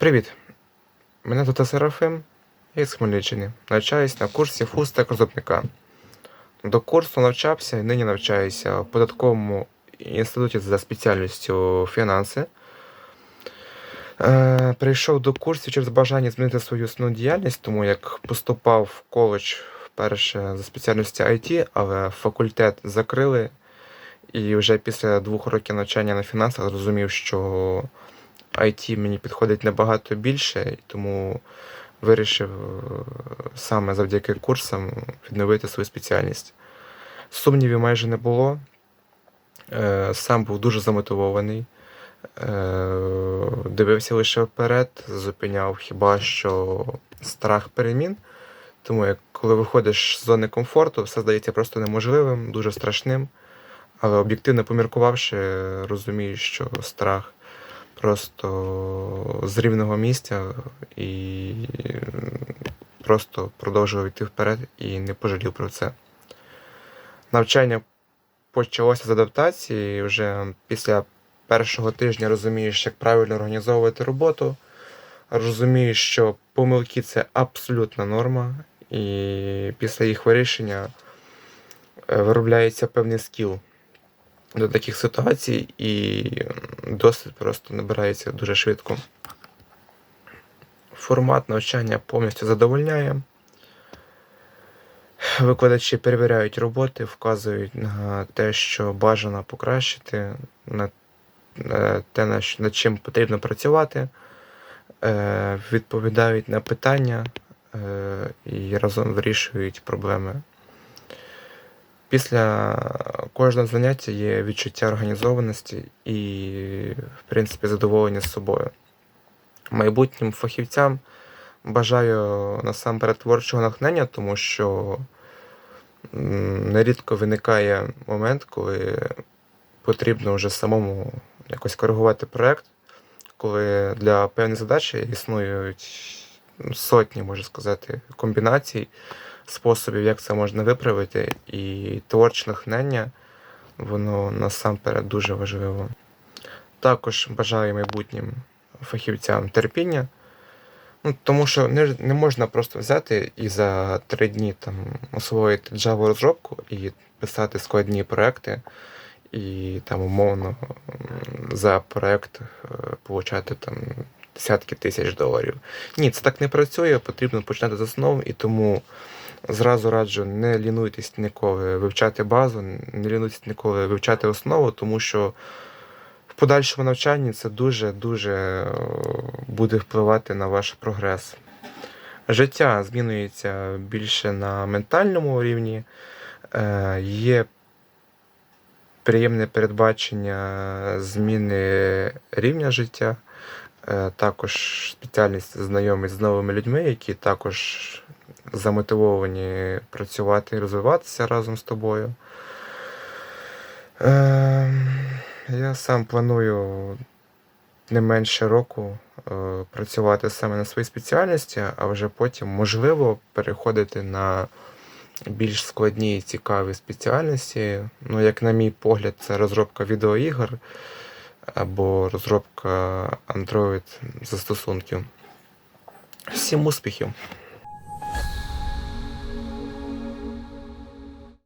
Привіт! Мене звати Серафим, я з Хмельниччини. Навчаюсь на курсі фустек розробника. До курсу навчався і нині навчаюся в податковому інституті за спеціальністю фінанси. Е, прийшов до курсів через бажання змінити свою основну діяльність, тому як поступав в коледж вперше за спеціальністю IT, але факультет закрили. І вже після двох років навчання на фінансах зрозумів, що IT мені підходить набагато більше, тому вирішив е, саме завдяки курсам відновити свою спеціальність. Сумнівів майже не було. Е, Сам був дуже замотивований. Е, Дивився лише вперед, зупиняв хіба що страх перемін. Тому як коли виходиш з зони комфорту, все здається просто неможливим, дуже страшним. Але об'єктивно поміркувавши, розумію, що страх просто з рівного місця і просто продовжував йти вперед і не пожалів про це. Навчання почалося з адаптації, вже після першого тижня розумієш, як правильно організовувати роботу. Розумієш, що помилки це абсолютна норма, і після їх вирішення е, виробляється певний скіл до таких ситуацій, і досвід просто набирається дуже швидко. Формат навчання повністю задовольняє. Викладачі перевіряють роботи, вказують на те, що бажано покращити, на те, над чим потрібно працювати, е, відповідають на питання е, і разом вирішують проблеми. Після кожного заняття є відчуття організованості і, в принципі, задоволення з собою. Майбутнім фахівцям бажаю насамперед творчого натхнення, тому що нерідко виникає момент, коли потрібно вже самому якось коригувати проєкт, коли для певної задачі існують сотні, можна сказати, комбінацій способів, як це можна виправити, і творче натхнення, воно насамперед дуже важливо. Також бажаю майбутнім фахівцям терпіння. Ну, тому що не, не можна просто взяти і за три дні там освоїти Java розробку і писати складні проекти, і там умовно за проект е, получати там десятки тисяч доларів. Ні, це так не працює, потрібно починати з основ, і тому зразу раджу не лінуйтесь ніколи вивчати базу, не лінуйтесь ніколи вивчати основу, тому що в подальшому навчанні це дуже-дуже е, буде впливати на ваш прогрес. Життя змінюється більше на ментальному рівні. Е, Є приємне передбачення зміни рівня життя. Е, Також спеціальність знайомить з новими людьми, які також замотивовані працювати і розвиватися разом з тобою. Е, Я сам планую не менше року е, працювати саме на своїй спеціальності, а вже потім, можливо, переходити на більш складні і цікаві спеціальності. Ну, як на мій погляд, це розробка відеоігор або розробка Android застосунків. Всім успіхів!